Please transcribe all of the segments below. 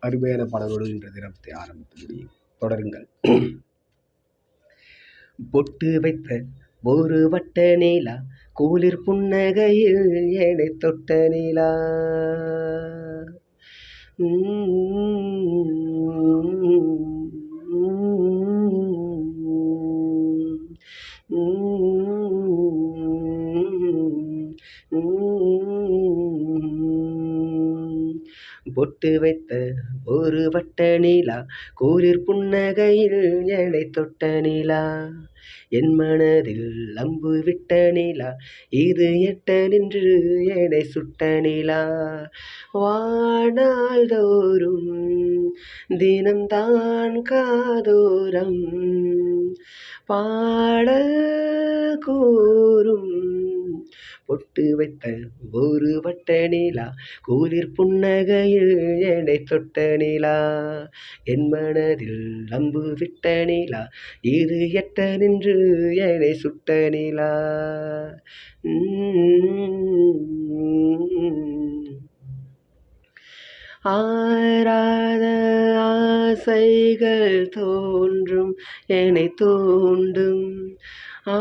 அருமையான பாடலோடு இன்று தினத்தை ஆரம்பித்து முடியும் தொடருங்கள். பொட்டு வைத்த ஒரு வட்ட நீலா கூலிர் புன்னகையில் என்னை தொட்ட நீலா. பொட்டு வைத்த ஒரு வட்ட நீலா கூரிர் புன்னகையில் என்னை தொட்ட நீலா. என் மனதில் அம்பு விட்ட நீலா இது எட்ட நின்று என்னை சுட்ட நீலா. வாழ்நாள்தோறும் தினம்தான் காதோரம் பாட கூறும் பொட்டு வைத்த ஒரு வட்ட நீலா கூலிர் புன்னகையில் என்னை தொட்ட நீலா. என் மனதில் அம்பு விட்ட நீலா இது எட்ட நின்று என்னை சுட்ட நீலா. ஆராத ஆசைகள் தோன்றும் என்னை தோண்டும். ஆ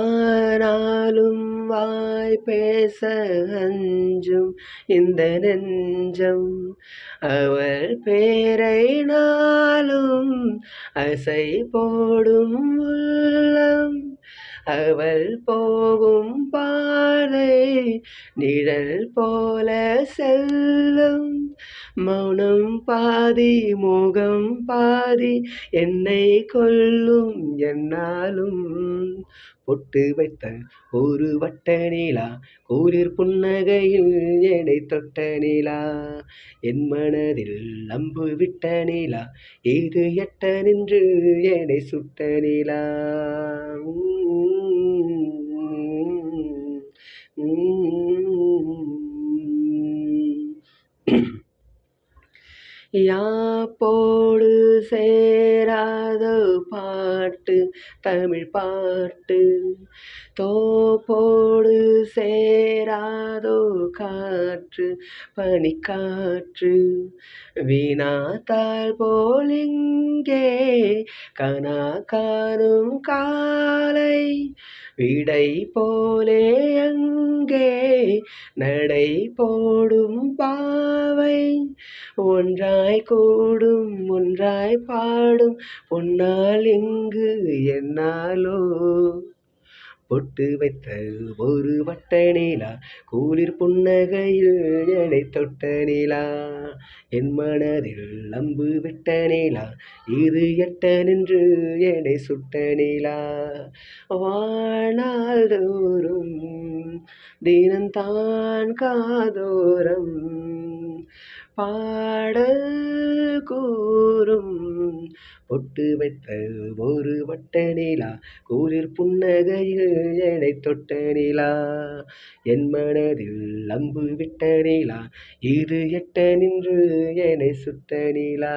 யாராலும் வாய் பேச அஞ்சும் இந்த நெஞ்சம். அவள் பேரை நாளும் அசை போடும் உள்ளம். அவள் போகும் பாதை நிழல் போல செல்லும். மௌனம் பாதி மோகம் பாதி என்னை கொல்லும் என்னாலும் பொட்டு வைத்த ஒரு வட்ட நிலா கூரிர் புன்னகையில் என்னை தொட்ட நிலா என் மனதில் அம்பு விட்ட நிலா இது எட்ட நின்று என்னை சுட்ட நிலா Mm-hmm. யாப்போடு சேராத பாட்டு தமிழ் பாட்டு. தோப்போ சேராதோ காற்று பனிக்காற்று. வீணாத்தால் போலிங்கே கனா காணும் காலை விடை போலே அங்கே நடை போடும் பாவை. ஒன்றாய் கூடும் ஒன்றாய் பாடும் பொன்னால் இங்கு என்னாலோ பொட்டு வைத்த ஒரு வட்ட நிலா கூலிர் புன்னகையில் என்னை தொட்ட நிலா. என் மனதில் அம்பு விட்ட நிலா இது எட்ட நின்று என்னை சுட்ட நிலா. வாழ்நாள் தோறும் தினந்தான் காதோரம் பாடல் கூறும். பொட்டு வைத்த ஒரு வட்ட நிலா குளிர் புன்னகையில் என்னை தொட்ட நிலா. என் மனதில் அம்பு விட்ட நிலா இது எட்ட நின்று என்னை சுட்ட நீலா.